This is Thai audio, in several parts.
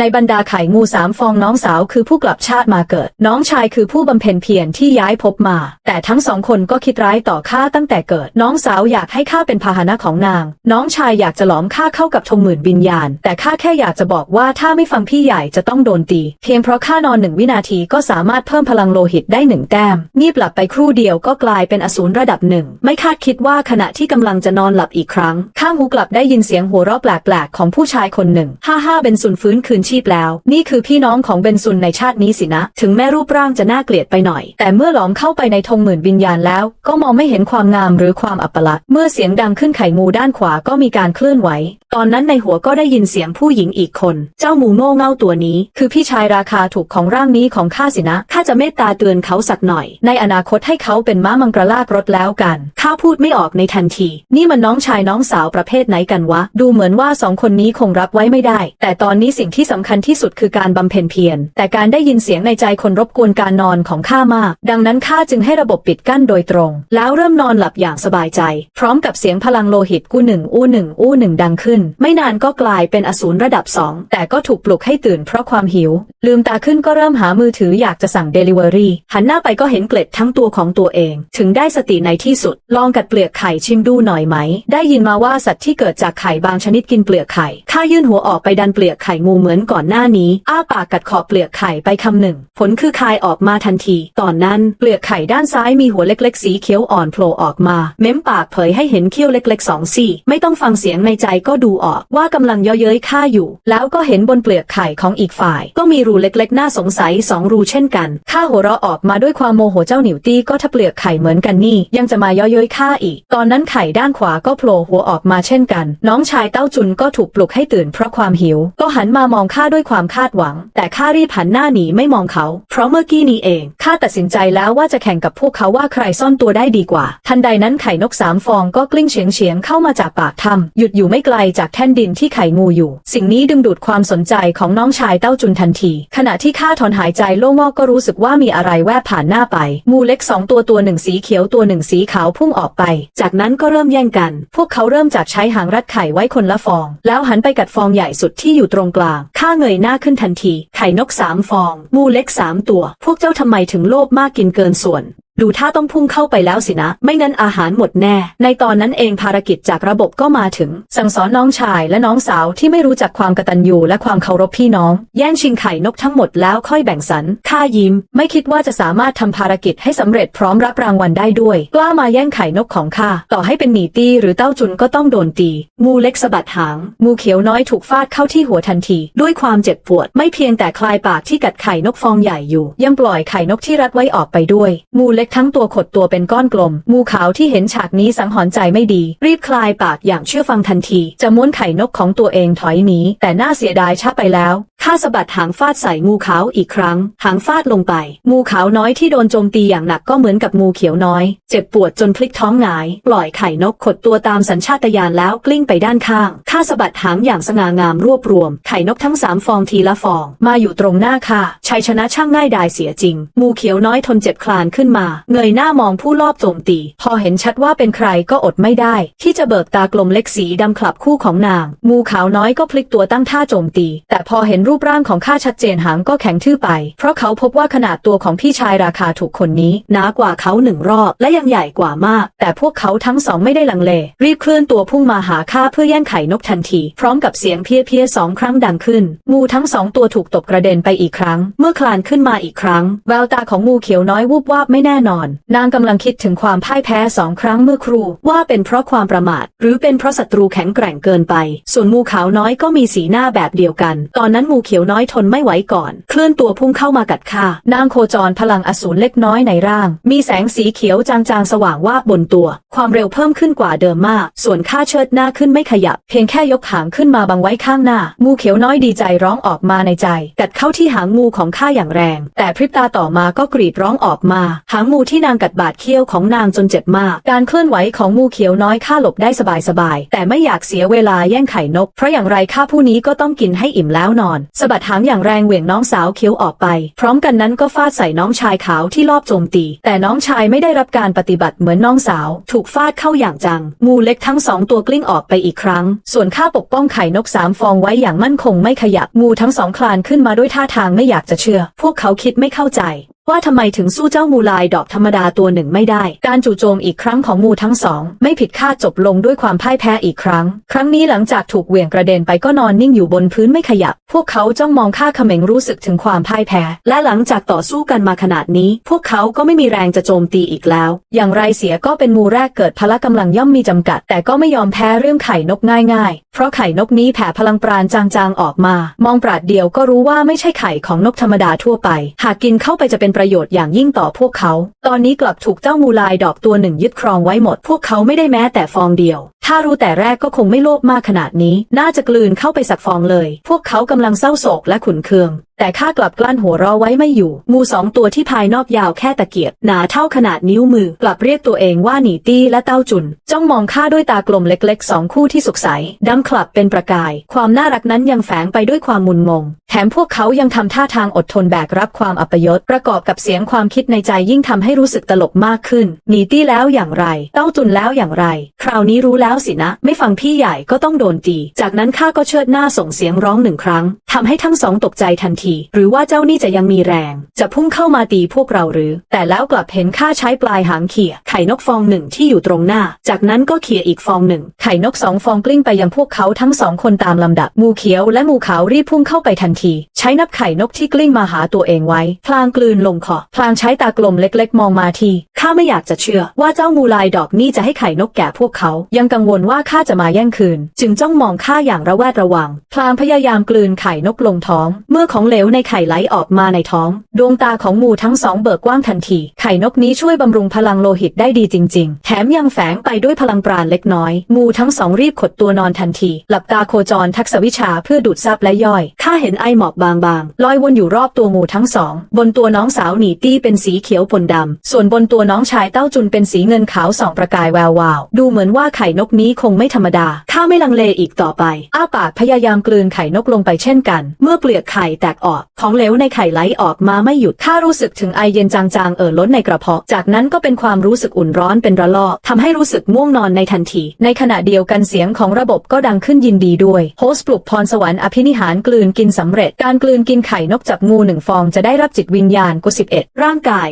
ในบรรดาไข่งูสามฟองน้องสาวคือผู้กลับชาติมาเกิด น้องชายคือผู้บำเพ็ญเพียรที่ย้ายภพมา แต่ทั้งสองคนก็คิดร้ายต่อข้าตั้งแต่เกิด น้องสาวอยากให้ข้าเป็นพาหนะของนาง น้องชายอยากจะหลอมข้าเข้ากับธงหมื่นวิญญาณ แต่ข้าแค่อยากจะบอกว่าถ้าไม่ฟังพี่ใหญ่จะต้องโดนตี เพียงเพราะข้านอนหนึ่งวินาทีก็สามารถเพิ่มพลังโลหิตได้หนึ่งแต้มงีบหลับไปครู่เดียวก็กลายเป็นอสูรระดับหนึ่งไม่คาดคิดว่าขณะที่กำลังจะนอนหลับอีกครั้ง ข้างหูกลับได้ยินเสียงหัวเราะแปลกๆของผู้ชายคนหนึ่ง ฮ่าฮ่าเบนซุนฟื้นคืนชีพแล้ว นี่คือพี่น้องของเบนซุนในชาตินี้สินะ ถึงแม้รูปร่างจะน่าเกลียดไปหน่อย แต่เมื่อหลอมเข้าไปในธงหมื่นวิญญาณแล้ว ก็มองไม่เห็นความงามหรือความอัปลักษณ์เมื่อเสียงดังขึ้นไข่งูด้านขวาก็มีการเคลื่อนไหว ตอนนั้นในหัวก็ได้ยินเสียงผู้หญิงอีกคน เจ้าหมูโง่เง่าตัวนี้ คือพี่ชายราคาถูกของร่างนี้ของข้าสินะข้าจะเมตตาเตือนเขาสักหน่อย ในอนาคตให้เขาเป็นม้ามังกรลากรถแล้วกันข้าพูดไม่ออกในทันที นี่มันน้องชายน้องสาวประเภทไหนกันวะ ดูเหมือนว่าสองคนนี้คงรับไว้ไม่ได้ แต่ตอนนี้สิ่งที่สำคัญที่สุดคือการบำเพ็ญเพียร แต่การได้ยินเสียงในใจคนรบกวนการนอนของข้ามาก ดังนั้นข้าจึงให้ระบบปิดกั้นโดยตรง แล้วเริ่มนอนหลับอย่างสบายใจ พร้อมกับเสียงพลังโลหิตกู้หนึ่งอู้หนึ่งอู้หนึ่งดังขึ้น ไม่นานก็กลายเป็นอสูรระดับสองแต่ก็ถูกปลุกให้ตื่นเพราะความหิว ลืมตาขึ้นก็เริ่มหามือถืออยากจะสั่งเดลิเวอรี่หันหน้าไปก็เห็นเกล็ดทั้งตัวของตัวเอง ถึงได้สติในที่สุด ลองกัดเปลือกไข่ชิมดูหน่อยไหม ได้ยินมาว่าสัตว์ที่เกิดจากไข่บางชนิดกินเปลือกไข่ข้ายื่นหัวออกไปดันเปลือกไข่งูเหมือนก่อนหน้านี้ อ้าปากกัดขอบเปลือกไข่ไปคำหนึ่ง ผลคือคายออกมาทันที ตอนนั้นเปลือกไข่ด้านซ้ายมีหัวเล็กๆ สีเขียวอ่อนโผล่ออกมา เม้มปากเผยให้เห็นเขี้ยวเล็กๆสองซี่ ไม่ต้องฟังเสียงในใจก็ดูออกว่ากำลังเย่อเย้ยข้าอยู่ แล้วก็เห็นบนเปลือกไข่ของอีกฝ่าย ก็มีรูเล็กๆ น่าสงสัยสองรูเช่นกันข้าหัวเราะออกมาด้วยความโมโหเจ้าหนิวตี้ก็ถ้าเปลือกไข่เหมือนกันนี่ ยังจะมาเย่อเย้ยข้าอีก ตอนนั้นไข่ด้านขวาก็โผล่หัวออกมาเช่นกัน น้องชายเต้าจุนก็ถูกปลุกให้ตื่นเพราะความหิว ก็หันมามองข้าด้วยความคาดหวัง แต่ข้ารีบหันหน้าหนีไม่มองเขา เพราะเมื่อกี้นี้เองข้าตัดสินใจแล้วว่าจะแข่งกับพวกเขาว่าใครซ่อนตัวได้ดีกว่า ทันใดนั้นไข่นกสามฟองก็กลิ้งเฉียงเฉียงเข้ามาจากปากถ้ำหยุดอยู่ไม่ไกลจากแท่นดินที่ไข่งูอยู่ สิ่งนี้ดึงดูดความสนใจของน้องชายเต้าจุนทันที ขณะที่ข้าถอนหายใจโล่งอกก็รู้สึกว่ามีอะไรแวบผ่านหน้าไป งูเล็กสองตัวตัวหนึ่งสีเขียวตัวหนึ่งสีขาวพุ่งออกไป จากนั้นก็เริ่มแย่งกัน พวกเขาเริ่มจากใช้หางรัดไข่ไว้คนละฟอง แล้วหันไปกัดฟองใหญ่สุดที่อยู่ตรงกลางข้าเงยหน้าขึ้นทันที ไข่นกสามฟอง งูเล็กสามตัว พวกเจ้าทำไมถึงโลภมากกินเกินส่วน ดูท่าต้องพุ่งเข้าไปแล้วสินะ ไม่งั้นอาหารหมดแน่ ในตอนนั้นเองภารกิจจากระบบก็มาถึง สั่งสอนน้องชายและน้องสาวที่ไม่รู้จักความกตัญญูและความเคารพพี่น้อง แย่งชิงไข่นกทั้งหมดแล้วค่อยแบ่งสรรข้ายิ้ม ไม่คิดว่าจะสามารถทำภารกิจให้สำเร็จพร้อมรับรางวัลได้ด้วย กล้ามาแย่งไข่นกของข้าต่อให้เป็นหมีตี้หรือเต้าจุนก็ต้องโดนตีงูเล็กสะบัดหาง งูเขียวน้อยถูกฟาดเข้าที่หัวทันที ด้วยความเจ็บปวด ไม่เพียงแต่คลายปากที่กัดไข่นกฟองใหญ่อยู่ ยังปล่อยไข่นกที่รัดไว้ออกไปด้วยงูเล็กทั้งตัวขดตัวเป็นก้อนกลม งูขาวที่เห็นฉากนี้สังหรณ์ใจไม่ดี รีบคลายปากอย่างเชื่อฟังทันที จะม้วนไข่นกของตัวเองถอยหนีแต่น่าเสียดายช้าไปแล้ว ข้าสะบัดหางฟาดใส่งูขาวอีกครั้ง หางฟาดลงไป งูขาวน้อยที่โดนโจมตีอย่างหนักก็เหมือนกับงูเขียวน้อย เจ็บปวดจนพลิกท้องหงาย ปล่อยไข่นกขดตัวตามสัญชาตญาณแล้วกลิ้งไปด้านข้างข้าสะบัดหางอย่างสง่างามรวบรวม ไข่นกทั้งสามฟองทีละฟอง มาอยู่ตรงหน้าข้าชัยชนะช่างง่ายดายเสียจริง งูเขียวน้อยทนเจ็บคลานขึ้นมา เงยหน้ามองผู้ลอบโจมตี พอเห็นชัดว่าเป็นใครก็อดไม่ได้ ที่จะเบิกตากลมเล็กสีดำคลับคู่ของนาง งูขาวน้อยก็พลิกตัวตั้งท่าโจมตี แต่พอเห็นรูปร่างของข้าชัดเจนหางก็แข็งทื่อไป เพราะเขาพบว่าขนาดตัวของพี่ชายราคาถูกคนนี้หนากว่าเขาหนึ่งรอบและยังใหญ่กว่ามาก แต่พวกเขาทั้งสองไม่ได้ลังเล รีบเคลื่อนตัวพุ่งมาหาข้าเพื่อแย่งไข่นกทันที พร้อมกับเสียงเพี้ยเพียสองครั้งดังขึ้น งูทั้งสองตัวถูกตบกระเด็นไปอีกครั้ง เมื่อคลานขึ้นมาอีกครั้ง แววตาของงูเขียวน้อยวูบวาบไม่แน่นอน นางกำลังคิดถึงความพ่ายแพ้สองครั้งเมื่อครู ว่าเป็นเพราะความประมาท หรือเป็นเพราะศัตรูแข็งแกร่งเกินไป ส่วนงูขาวน้อยก็มีสีหน้าแบบเดียวกัน ตอนนั้นงูเขียวน้อยทนไม่ไหวก่อน เคลื่อนตัวพุ่งเข้ามากัดข้านางโคจรพลังอสูรเล็กน้อยในร่าง มีแสงสีเขียวจางๆสว่างวาบบนตัว ความเร็วเพิ่มขึ้นกว่าเดิมมาก ส่วนข้าเชิดหน้าขึ้นไม่ขยับ เพียงแค่ยกหางขึ้นมาบังไว้ข้างหน้า งูเขียวน้อยดีใจร้องออกมาในใจ กัดเข้าที่หางงูของข้าอย่างแรง แต่พริบตาต่อมาก็กรีดร้องออกมา หางงูที่นางกัดบาดเขี้ยวของนางจนเจ็บมาก การเคลื่อนไหวของงูเขียวน้อยข้าหลบได้สบายๆแต่ไม่อยากเสียเวลาแย่งไข่นก เพราะอย่างไรข้าผู้นี้ก็ต้องกินให้อิ่มแล้วนอนสะบัดหางอย่างแรงเหวี่ยงน้องสาวเคี้ยวออกไป พร้อมกันนั้นก็ฟาดใส่น้องชายขาวที่ลอบโจมตี แต่น้องชายไม่ได้รับการปฏิบัติเหมือนน้องสาว ถูกฟาดเข้าอย่างจัง งูเล็กทั้งสองตัวกลิ้งออกไปอีกครั้ง ส่วนข้าปกป้องไข่นกสามฟองไว้อย่างมั่นคงไม่ขยับ งูทั้งสองคลานขึ้นมาด้วยท่าทางไม่อยากจะเชื่อ พวกเขาคิดไม่เข้าใจ ว่าทำไมถึงสู้เจ้ามูลายดอกธรรมดาตัวหนึ่งไม่ได้ การจู่โจมอีกครั้งของมูทั้งสอง ไม่ผิดคาดจบลงด้วยความพ่ายแพ้อีกครั้ง ครั้งนี้หลังจากถูกเหวี่ยงกระเด็นไปก็นอนนิ่งอยู่บนพื้นไม่ขยับ พวกเขาจ้องมองข้าเขม็งรู้สึกถึงความพ่ายแพ้ และหลังจากต่อสู้กันมาขนาดนี้ พวกเขาก็ไม่มีแรงจะโจมตีอีกแล้ว อย่างไรเสียก็เป็นมูแรกเกิดพละกำลังย่อมมีจำกัด แต่ก็ไม่ยอมแพ้เรื่องไข่นกง่ายๆ เพราะไข่นกนี้แผ่พลังปราณจางๆออกมา มองปราดเดียวก็รู้ว่าไม่ใช่ไข่ของนกธรรมดาทั่วไป หากกินเข้าไปจะเป็นประโยชน์อย่างยิ่งต่อพวกเขา ตอนนี้กลับถูกเจ้ามูลายดอกตัวหนึ่งยึดครองไว้หมด พวกเขาไม่ได้แม้แต่ฟองเดียวถ้ารู้แต่แรกก็คงไม่โลภมากขนาดนี้ น่าจะกลืนเข้าไปสักฟองเลย พวกเขากำลังเศร้าโศกและขุนเคือง แต่ข้ากลับกลั้นหัวเราะไว้ไม่อยู่ งูสองตัวที่ภายนอกยาวแค่ตะเกียบ หนาเท่าขนาดนิ้วมือ กลับเรียกตัวเองว่าหนีตี้และเต้าจุน จ้องมองข้าด้วยตากลมเล็กๆสองคู่ที่สุกใสดำคลับเป็นประกาย ความน่ารักนั้นยังแฝงไปด้วยความมุนงง แถมพวกเขายังทำท่าทางอดทนแบกรับความอัปยศ ประกอบกับเสียงความคิดในใจยิ่งทำให้รู้สึกตลกมากขึ้น หนีตี้แล้วอย่างไร เต้าจุนแล้วอย่างไร คราวนี้รู้แล้วสินะ ไม่ฟังพี่ใหญ่ก็ต้องโดนตี จากนั้นข้าก็เชิดหน้าส่งเสียงร้องหนึ่งครั้งทำให้ทั้งสองตกใจทันที หรือว่าเจ้านี่จะยังมีแรง จะพุ่งเข้ามาตีพวกเราหรือ แต่แล้วกลับเห็นข้าใช้ปลายหางเขี่ยไข่นกฟองหนึ่งที่อยู่ตรงหน้า จากนั้นก็เขี่ยอีกฟองหนึ่ง ไข่นกสองฟองกลิ้งไปยังพวกเขาทั้งสองคนตามลำดับมูเขียวและมูขาวรีบพุ่งเข้าไปทันที ใช้นับไข่นกที่กลิ้งมาหาตัวเองไว้ พลางกลืนลงคอพลางใช้ตากลมเล็ก ๆ มองมาทีข้าไม่อยากจะเชื่อว่าเจ้ามูลายดอกนี่จะให้ไข่นกแก่พวกเขายังกังวลว่าข้าจะมาแย่งคืน จึงจ้องมองข้าอย่างระแวดระวัง พลางพยายามกลืนไข่นกลงท้อง เมื่อของเหลวในไข่ไหลออกมาในท้อง ดวงตาของมูทั้งสองเบิกกว้างทันที ไข่นกนี้ช่วยบำรุงพลังโลหิตได้ดีจริง ๆ แถมยังแฝงไปด้วยพลังปราณเล็กน้อยมูทั้งสองรีบขดตัวนอนทันที หลับตาโคจรทักษวิชาเพื่อดูดซับและย่อย ข้าเห็นไอหมอกบางๆลอยวนอยู่รอบตัวมูทั้งสอง บนตัวน้องสาวหนีตี้เป็นสีเขียวปนดำ ส่วนบนตัวน้องชายเต้าจุนเป็นสีเงินขาวส่องประกายแวววาว ดูเหมือนว่าไข่นกนี้คงไม่ธรรมดา ข้าไม่ลังเลอีกต่อไป อ้าปากพยายามกลืนไข่นกลงไปเช่นกัน เมื่อเปลือกไข่แตกออก ของเหลวในไข่ไหลออกมาไม่หยุด ข้ารู้สึกถึงไอเย็นจางๆเอ่อล้นในกระเพาะ จากนั้นก็เป็นความรู้สึกอุ่นร้อนเป็นระลอกทำให้รู้สึกง่วงนอนในทันที ในขณะเดียวกันเสียงของระบบก็ดังขึ้นยินดีด้วย โฮสต์ปลุกพรสวรรค์อภินิหารกลืนกินสำเร็จ การกลืนกินไข่นกจับงูหนึ่งฟองจะได้รับจิตวิญญาณกุ11ร่างกาย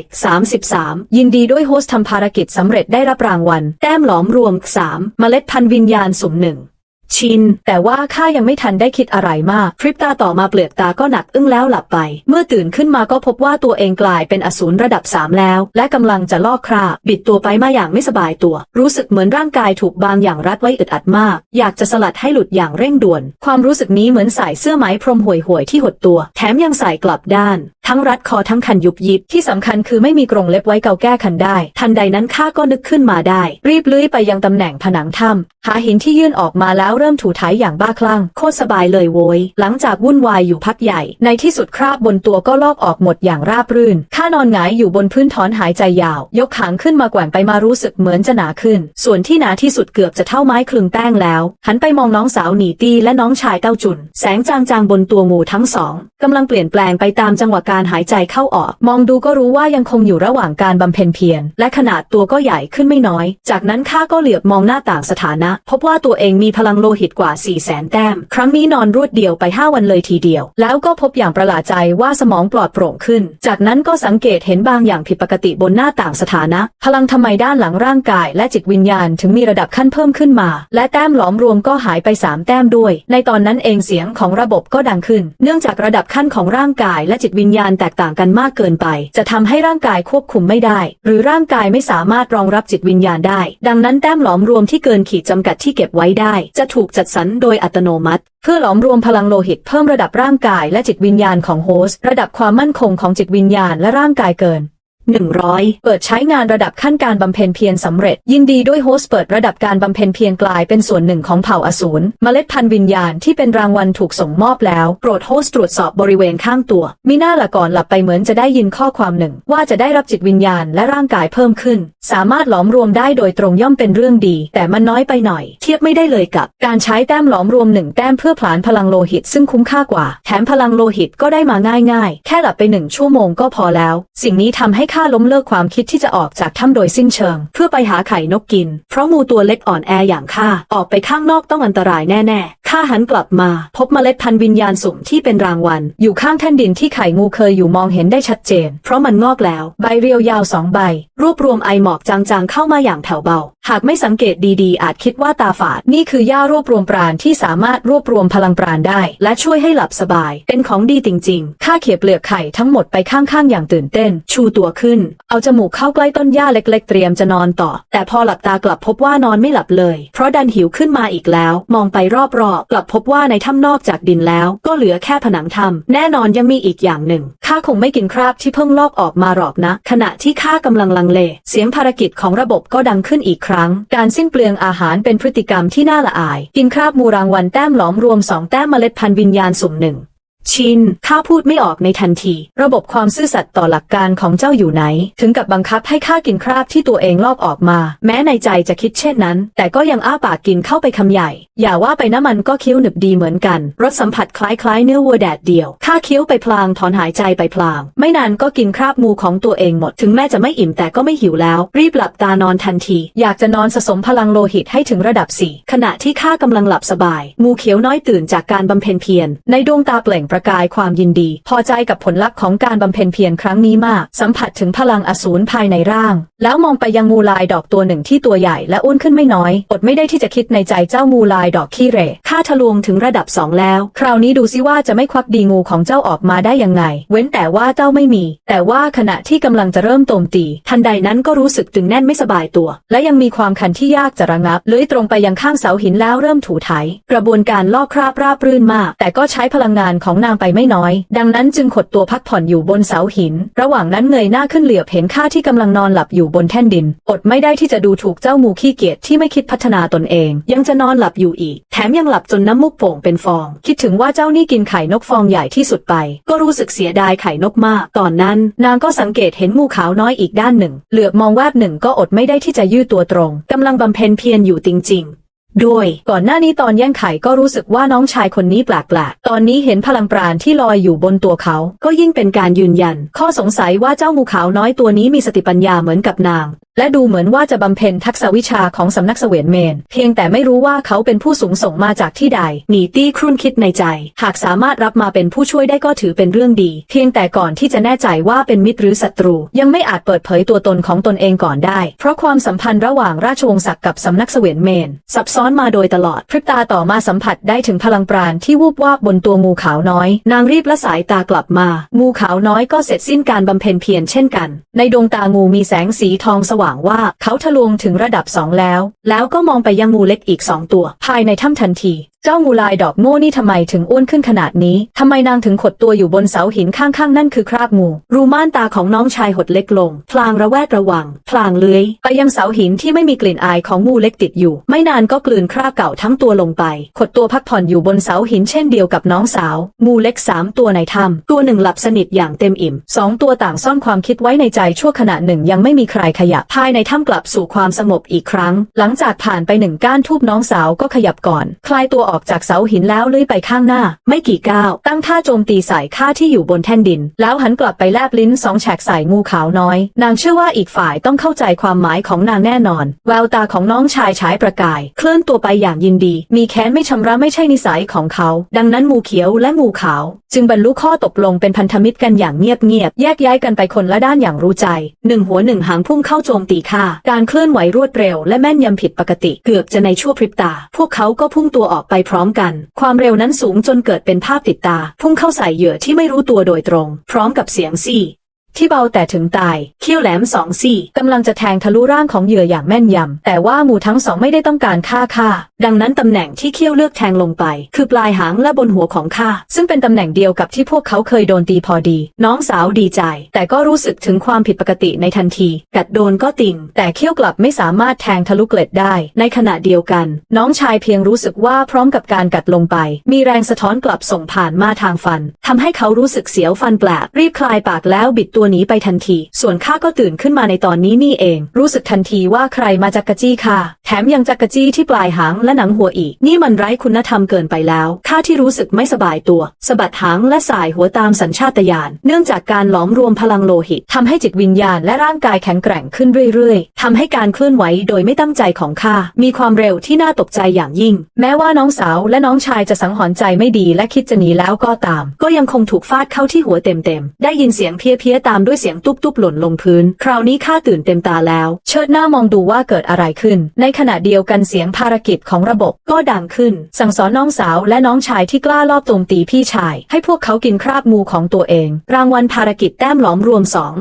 33 ยินดีด้วยโฮสต์ทำภารกิจสำเร็จได้รับรางวัล แต้มหลอมรวม3เมล็ดพันธุ์วิญญาณสุ่มหนึ่ง ชิน แต่ว่าข้ายังไม่ทันได้คิดอะไรมาก พริบตาต่อมาเปลือกตาก็หนักอึ้งแล้วหลับไป เมื่อตื่นขึ้นมาก็พบว่าตัวเองกลายเป็นอสูรระดับ3แล้ว และกำลังจะลอกคราบบิดตัวไปมาอย่างไม่สบายตัว รู้สึกเหมือนร่างกายถูกบางอย่างรัดไว้อึดอัดมาก อยากจะสลัดให้หลุดอย่างเร่งด่วน ความรู้สึกนี้เหมือนใส่เสื้อไหมพรมห่วยๆที่หดตัว แถมยังใส่กลับด้านทั้งรัดคอทั้งคันยุบยิบที่สำคัญคือไม่มีกรงเล็บไว้เกาแก้คันได้ ทันใดนั้นข้าก็นึกขึ้นมาได้ รีบเลื้อยไปยังตำแหน่งผนังถ้ำหาหินที่ยื่นออกมาแล้วเริ่มถูถ่ายอย่างบ้าคลั่ง โคตรสบายเลยโวย หลังจากวุ่นวายอยู่พักใหญ่ ในที่สุดคราบบนตัวก็ลอกออกหมดอย่างราบรื่นข้านอนหงายอยู่บนพื้นถอนหายใจยาว ยกขางขึ้นมาแกว่งไปมารู้สึกเหมือนจะหนาขึ้น ส่วนที่หนาที่สุดเกือบจะเท่าไม้คลึงแป้งแล้ว หันไปมองน้องสาวหนีตี้และน้องชายเต้าจุนแสงจางๆบนตัวงูทั้งสองกำลังเปลี่ยนแปลงไปตามจังหวะการหายใจเข้าออก มองดูก็รู้ว่ายังคงอยู่ระหว่างการบำเพ็ญเพียรและขนาดตัวก็ใหญ่ขึ้นไม่น้อย จากนั้นข้าก็เหลือบมองหน้าต่างสถานะ พบว่าตัวเองมีพลังโลหิตกว่า4 0 0แสนแต้ม ครั้งนี้นอนรวดเดียวไป 5 วันเลยทีเดียว แล้วก็พบอย่างประหลาดใจว่าสมองปลอดโปร่งขึ้น จากนั้นก็สังเกตเห็นบางอย่างผิดปกติบนหน้าต่างสถานะ พลังทำไมด้านหลังร่างกาย และจิตวิญญาณถึงมีระดับขั้นเพิ่มขึ้นมา และแต้มหลอมรวมก็หายไป 3 แต้มด้วย ในตอนนั้นเองเสียงของระบบก็ดังขึ้น เนื่องจากระดับขั้นของร่างกายและจิตวิญญาณแตกต่างกันมากเกินไป จะทำให้ร่างกายควบคุมไม่ได้ หรือร่างกายไม่สามารถรองรับจิตวิญญาณได้ ดังนั้นแต้มหลอมรวมที่เกินขีดจำกัดที่เก็บไว้ได้ จะถูกจัดสรรโดยอัตโนมัติ เพื่อหลอมรวมพลังโลหิตเพิ่มระดับร่างกายและจิตวิญญาณของโฮสต์ระดับความมั่นคงของจิตวิญญาณและร่างกายเกิน 100 เปิดใช้งานระดับขั้นการบำเพ็ญเพียรสำเร็จ ยินดีด้วยโฮสเปิดระดับการบำเพ็ญเพียรกลายเป็นส่วนหนึ่งของเผ่าอสูรเมล็ดพันธุ์วิญญาณที่เป็นรางวัลถูกส่งมอบแล้วโปรดโฮสตรวจสอบบริเวณข้างตัว มิน่าละก่อนหลับไปเหมือนจะได้ยินข้อความหนึ่ง ว่าจะได้รับจิตวิญญาณและร่างกายเพิ่มขึ้น สามารถหลอมรวมได้โดยตรงย่อมเป็นเรื่องดี แต่มันน้อยไปหน่อย เทียบไม่ได้เลยกับ การใช้แต้มหลอมรวมหนึ่งแต้มเพื่อผลานพลังโลหิตซึ่งคุ้มค่ากว่า แถมพลังโลหิตก็ได้มาง่ายๆ แค่หลับไปหนึ่งชั่วโมงก็พอแล้ว สิ่งนี้ทำให้ข้าาล้มเลิกความคิดที่จะออกจากถ้ำโดยสิ้นเชิง เพื่อไปหาไข่นกกิน เพราะงูตัวเล็กอ่อนแออย่างข้าออกไปข้างนอกต้องอันตรายแน่ๆข้าหันกลับมา พบเมล็ดพันธุ์วิญญาณสุ่มที่เป็นรางวัล อยู่ข้างแท่นดินที่ไข่งูเคยอยู่มองเห็นได้ชัดเจน เพราะมันงอกแล้ว ใบเรียวยาวสองใบ รวบรวมไอหมอกจางๆเข้ามาอย่างแถวเบาหากไม่สังเกตดีๆ อาจคิดว่าตาฝาด นี่คือหญ้ารวบรวมปราณที่สามารถรวบรวมพลังปราณได้ และช่วยให้หลับสบาย เป็นของดีจริงๆข้าเขี่ยเปลือกไข่ทั้งหมดไปข้างๆ อย่างตื่นเต้น ชูตัวขึ้น เอาจมูกเข้าใกล้ต้นหญ้าเล็กๆ เตรียมจะนอนต่อ แต่พอหลับตากลับพบว่านอนไม่หลับเลย เพราะดันหิวขึ้นมาอีกแล้ว มองไปรอบๆ กลับพบว่าในถ้ำนอกจากดินแล้ว ก็เหลือแค่ผนังถ้ำแน่นอนยังมีอีกอย่างหนึ่งข้าคงไม่กินคราบที่เพิ่งลอกออกมาหรอกนะ ขณะที่ข้ากำลังลังเล เสียงภารกิจของระบบก็ดังขึ้นอีกครั้งการสิ้นเปลืองอาหารเป็นพฤติกรรมที่น่าละอาย กินคราบมูรางวันแต้มหลอมรวมสองแต้มเมล็ดพันธุ์วิญญาณสุ่มหนึ่ง ชิน ข้าพูดไม่ออกในทันที ระบบความซื่อสัตย์ต่อหลักการของเจ้าอยู่ไหน ถึงกับบังคับให้ข้ากินคราบที่ตัวเองลอกออกมา แม้ในใจจะคิดเช่นนั้น แต่ก็ยังอ้าปากกินเข้าไปคำใหญ่ อย่าว่าไปน้ำมันก็เคี้ยวหนึบดีเหมือนกัน รสสัมผัสคล้ายๆเนื้อวัวแดดเดียว ข้าเคี้ยวไปพลางถอนหายใจไปพลาง ไม่นานก็กินคราบงูของตัวเองหมด ถึงแม้จะไม่อิ่มแต่ก็ไม่หิวแล้ว รีบหลับตานอนทันที อยากจะนอนสะสมพลังโลหิตให้ถึงระดับสี่ขณะที่ข้ากำลังหลับสบาย งูเขียวน้อยตื่นจากการบำเพ็ญเพียร ในดวงตาเปล่งประกายความยินดี พอใจกับผลลัพธ์ของการบำเพ็ญเพียรครั้งนี้มาก สัมผัสถึงพลังอสูรภายในร่าง แล้วมองไปยังงูลายดอกตัวหนึ่งที่ตัวใหญ่และอ้วนขึ้นไม่น้อย อดไม่ได้ที่จะคิดในใจเจ้างูลายดอกขี้เร่ข้าทะลวงถึงระดับสองแล้ว คราวนี้ดูซิว่าจะไม่ควักดีงูของเจ้าออกมาได้ยังไง เว้นแต่ว่าเจ้าไม่มี แต่ว่าขณะที่กำลังจะเริ่มโจมตี ทันใดนั้นก็รู้สึกตึงแน่นไม่สบายตัว และยังมีความคันที่ยากจะระงับเลื้อยตรงไปยังข้างเสาหินแล้วเริ่มถูไถ กระบวนการลอกคราบราบรื่นมาก แต่ก็ใช้พลังงานของนางไปไม่น้อย ดังนั้นจึงขดตัวพักผ่อนอยู่บนเสาหิน ระหว่างนั้นเงยหน้าขึ้นเหลือบเห็นข้าที่กำลังนอนหลับอยู่บนแท่นดิน อดไม่ได้ที่จะดูถูกเจ้างูขี้เกียจที่ไม่คิดพัฒนาตนเอง ยังจะนอนหลับอยู่อีก แถมยังหลับจนน้ำมูกโป่งเป็นฟอง คิดถึงว่าเจ้านี่กินไข่นกฟองใหญ่ที่สุดไป ก็รู้สึกเสียดายไข่นกมาก ตอนนั้น นางก็สังเกตเห็นงูขาวน้อยอีกด้านหนึ่ง เหลือบมองแวบหนึ่งก็อดไม่ได้ที่จะยืดตัวตรงกำลังบำเพ็ญเพียรอยู่จริงๆ ด้วยก่อนหน้านี้ตอนแย่งไข่ก็รู้สึกว่าน้องชายคนนี้แปลกๆ ตอนนี้เห็นพลังปราณที่ลอยอยู่บนตัวเขา ก็ยิ่งเป็นการยืนยัน ข้อสงสัยว่าเจ้างูขาวน้อยตัวนี้มีสติปัญญาเหมือนกับนาง และดูเหมือนว่าจะบำเพ็ญทักษะวิชาของสำนักเสวียนเมน เพียงแต่ไม่รู้ว่าเขาเป็นผู้สูงส่งมาจากที่ใดหนีตี้ครุ่นคิดในใจ หากสามารถรับมาเป็นผู้ช่วยได้ก็ถือเป็นเรื่องดี เพียงแต่ก่อนที่จะแน่ใจว่าเป็นมิตรหรือศัตรู ยังไม่อาจเปิดเผยตัวตนของตนเองก่อนได้ เพราะความสัมพันธ์ระหว่างราชวงศ์ศักดิ์กับสำนักเสวียนเมนซับซ้อน้อนมาโดยตลอด พริบตาต่อมาสัมผัสได้ถึงพลังปราณที่วูบวาบบนตัวงูขาวน้อย นางรีบละสายตากลับมา งูขาวน้อยก็เสร็จสิ้นการบำเพ็ญเพียรเช่นกัน ในดวงตางูมีแสงสีทองสว่างว่าเขาทะลวงถึงระดับสองแล้ว แล้วก็มองไปยังงูเล็กอีกสองตัว ภายในถ้ำทันที เจ้างูลายดอกโง่นี่ทำไมถึงอ้วนขึ้นขนาดนี้ ทำไมนางถึงขดตัวอยู่บนเสาหินข้างๆ นั่นคือคราบงู รูม่านตาของน้องชายหดเล็กลง พลางระแวดระวัง พลางเลื้อยไปยังเสาหินที่ไม่มีกลิ่นอายของงูเล็กติดอยู่ ไม่นานก็กลืนคราบเก่าทั้งตัวลงไป ขดตัวพักผ่อนอยู่บนเสาหินเช่นเดียวกับน้องสาว งูเล็กสามตัวในถ้ำตัวหนึ่งหลับสนิทอย่างเต็มอิ่ม สองตัวต่างซ่อนความคิดไว้ในใจชั่วขณะหนึ่งยังไม่มีใครขยับ ภายในถ้ำกลับสู่ความสงบอีกครั้ง หลังจากผ่านไปหนึ่งก้านทูบน้องสาวก็ขยับก่อน คลายตัวออกออกจากเสาหินแล้วเลื้อยไปข้างหน้า ไม่กี่ก้าว ตั้งท่าโจมตีใส่ข้าที่อยู่บนแท่นดิน แล้วหันกลับไปแลบลิ้นสองแฉกใส่งูขาวน้อย นางเชื่อว่าอีกฝ่ายต้องเข้าใจความหมายของนางแน่นอน แววตาของน้องชายฉายประกาย เคลื่อนตัวไปอย่างยินดี มีแค้นไม่ชำระไม่ใช่นิสัยของเขา ดังนั้นงูเขียวและงูขาว จึงบรรลุข้อตกลงเป็นพันธมิตรกันอย่างเงียบๆแยกย้ายกันไปคนละด้านอย่างรู้ใจหนึ่งหัวหนึ่งหางพุ่งเข้าโจมตีข้าการเคลื่อนไหวรวดเร็วและแม่นยำผิดปกติเกือบจะในชั่วพริบตา พวกเขาก็พุ่งตัวออกไปพร้อมกัน ความเร็วนั้นสูงจนเกิดเป็นภาพติดตา พุ่งเข้าใส่เหยื่อที่ไม่รู้ตัวโดยตรง พร้อมกับเสียงซี่ ที่เบาแต่ถึงตายเขี้ยวแหลมสองซี่กำลังจะแทงทะลุร่างของเหยื่ออย่างแม่นยำ แต่ว่าหมูทั้งสองไม่ได้ต้องการฆ่าข้าดังนั้นตำแหน่งที่เขี้ยวเลือกแทงลงไป คือปลายหางและบนหัวของข้าซึ่งเป็นตำแหน่งเดียวกับที่พวกเขาเคยโดนตีพอดี น้องสาวดีใจ แต่ก็รู้สึกถึงความผิดปกติในทันที กัดโดนก็ติ่ง แต่เขี้ยวกลับไม่สามารถแทงทะลุเกล็ดได้ ในขณะเดียวกัน น้องชายเพียงรู้สึกว่าพร้อมกับการกัดลงไป มีแรงสะท้อนกลับส่งผ่านมาทางฟันทำให้เขารู้สึกเสียวฟันแปลกรีบคลายปากแล้วบิดตัวหนีไปทันที ส่วนข้าก็ตื่นขึ้นมาในตอนนี้นี่เอง รู้สึกทันทีว่าใครมาจักกะจี้ค่ะแถมยังจักกะจี้ที่ปลายหางและหนังหัวอีก นี่มันไร้คุณธรรมเกินไปแล้วข้าที่รู้สึกไม่สบายตัวสะบัดหางและสายหัวตามสัญชาตญาณเนื่องจากการหลอมรวมพลังโลหิตทำให้จิตวิญญาณและร่างกายแข็งแกร่งขึ้นเรื่อยๆทำให้การเคลื่อนไหวโดยไม่ตั้งใจของข้ามีความเร็วที่น่าตกใจอย่างยิ่ง แม้ว่าน้องสาวและน้องชายจะสังหรณ์ใจไม่ดีและคิดจะหนีแล้วก็ตาม ก็ยังคงถูกฟาดเข้าที่หัวเต็มๆได้ยินเสียงเพี้ยๆตาามด้วยเสียงตุ๊บๆหล่นลงพื้น คราวนี้ข้าตื่นเต็มตาแล้ว เชิดหน้ามองดูว่าเกิดอะไรขึ้น ในขณะเดียวกันเสียงภารกิจของระบบก็ดังขึ้น สั่งสอนน้องสาวและน้องชายที่กล้าลอบโจมตีพี่ชาย ให้พวกเขากินคราบงูของตัวเอง รางวัลภารกิจแต้มหลอมรวมสอง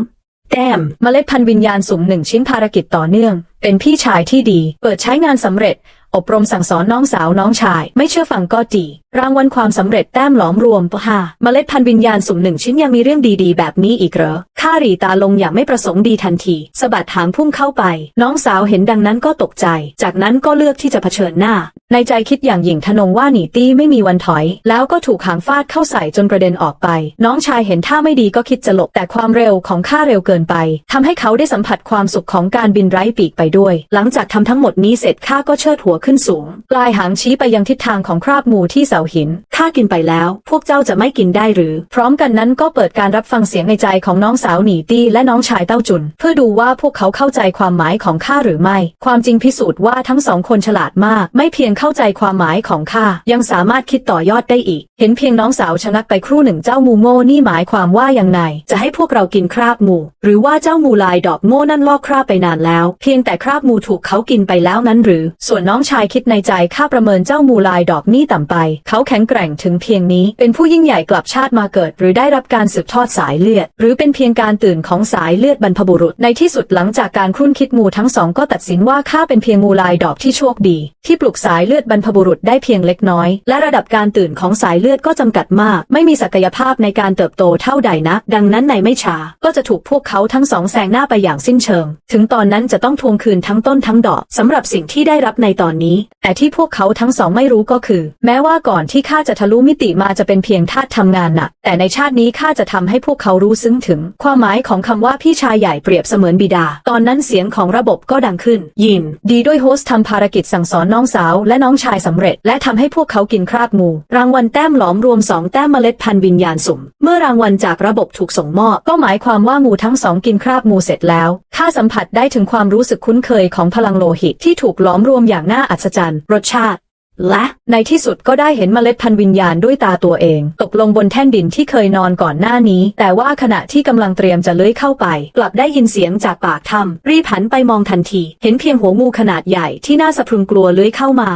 แต้มเมล็ดพันธุ์วิญญาณสุ่มหนึ่งชิ้นภารกิจต่อเนื่อง เป็นพี่ชายที่ดี เปิดใช้งานสำเร็จ อบรมสั่งสอนน้องสาวน้องชาย ไม่เชื่อฟังก็จีรางวัลความสำเร็จแต้มหลอมรวมปะฮาเมล็ดพันธุ์วิญญาณสุ่มหนึ่งชิ้นยังมีเรื่องดีๆ แบบนี้อีกเหรอข้ารีตาลงอย่างไม่ประสงค์ดีทันทีสะบัดหางพุ่งเข้าไป น้องสาวเห็นดังนั้นก็ตกใจ จากนั้นก็เลือกที่จะเผชิญหน้า ในใจคิดอย่างหยิ่งทนงว่าหนีตี้ไม่มีวันถอย แล้วก็ถูกหางฟาดเข้าใส่จนกระเด็นออกไป น้องชายเห็นท่าไม่ดีก็คิดจะหลบแต่ความเร็วของข้าเร็วเกินไปทำให้เขาได้สัมผัสความสุขของการบินไร้ปีกไปด้วย หลังจากทำทั้งหมดนี้เสร็จข้าก็เชิดหัวขึ้นสูงปลายหางชี้ไปยังทิศทางของคราบงูที่เสาหิน ข้ากินไปแล้ว พวกเจ้าจะไม่กินได้หรือ พร้อมกันนั้นก็เปิดการรับฟังเสียงในใจของน้องสาวหนีตี้และน้องชายเต้าจุน เพื่อดูว่าพวกเขาเข้าใจความหมายของข้าหรือไม่ ความจริงพิสูจน์ว่าทั้งสองคนฉลาดมาก ไม่เพียงเข้าใจความหมายของข้ายังสามารถคิดต่อยอดได้อีก เห็นเพียงน้องสาวชะงักไปครู่หนึ่งเจ้ามูโง่นี่หมายความว่ายังไงจะให้พวกเรากินคราบหมู หรือว่าเจ้ามูลายดอกโง่นั่นลอกคราบไปนานแล้ว เพียงแต่คราบหมูถูกเขากินไปแล้วนั้นหรือ ส่วนน้องชายคิดในใจข้าประเมินเจ้ามูลายดอกนี่ต่ำไป เขาแข็งแกร่งถึงเพียงนี้ เป็นผู้ยิ่งใหญ่กลับชาติมาเกิด หรือได้รับการสืบทอดสายเลือด หรือเป็นเพียงการตื่นของสายเลือดบรรพบุรุษ ในที่สุดหลังจากการครุ่นคิดมูทั้งสองก็ตัดสินว่าข้าเป็นเพียงมูลายดอกที่โชคดี ที่ปลุกสายเลือดบรรพบุรุษได้เพียงเล็กน้อย และระดับการตื่นของสายเลือดก็จำกัดมาก ไม่มีศักยภาพในการเติบโตเท่าใดนักดังนั้นในไม่ช้าก็จะถูกพวกเขาทั้งสองแซงหน้าไปอย่างสิ้นเชิง ถึงตอนนั้นจะต้องทวงคืนทั้งต้นทั้งดอกสำหรับสิ่งที่ได้รับในตอนนี้ แต่ที่พวกเขาทั้งสองไม่รู้ก็คือ แม้ว่าก่อนที่ข้าจะทะลุมิติมาจะเป็นเพียงทาสทำงานหนักแต่ในชาตินี้ข้าจะทำให้พวกเขารู้ซึ้งถึง ความหมายของคำว่าพี่ชายใหญ่เปรียบเสมือนบิดา ตอนนั้นเสียงของระบบก็ดังขึ้น ยิน ดีด้วยโฮสต์ทำภารกิจสั่งสอนน้องสาวและน้องชายสำเร็จ และทำให้พวกเขากินคราบงู รางวัลแต้มหลอมรวมสองแต้มเมล็ดพันธุ์วิญญาณสุ่ม เมื่อรางวัลจากระบบถูกส่งมอบก็หมายความว่างูทั้งสองกินคราบงูเสร็จแล้วข้าสัมผัสได้ถึงความรู้สึกคุ้นเคยของพลังโลหิตที่ถูกหลอมรวมอย่างน่าอัศจรรย์ รสชาติ และในที่สุดก็ได้เห็นเมล็ดพันธุ์วิญญาณด้วยตาตัวเอง ตกลงบนแท่นดินที่เคยนอนก่อนหน้านี้ แต่ว่าขณะที่กำลังเตรียมจะเลื้อยเข้าไป กลับได้ยินเสียงจากปากถ้ำรีบหันไปมองทันที เห็นเพียงหัวงูขนาดใหญ่ที่น่าสะพรึงกลัวเลื้อยเข้ามา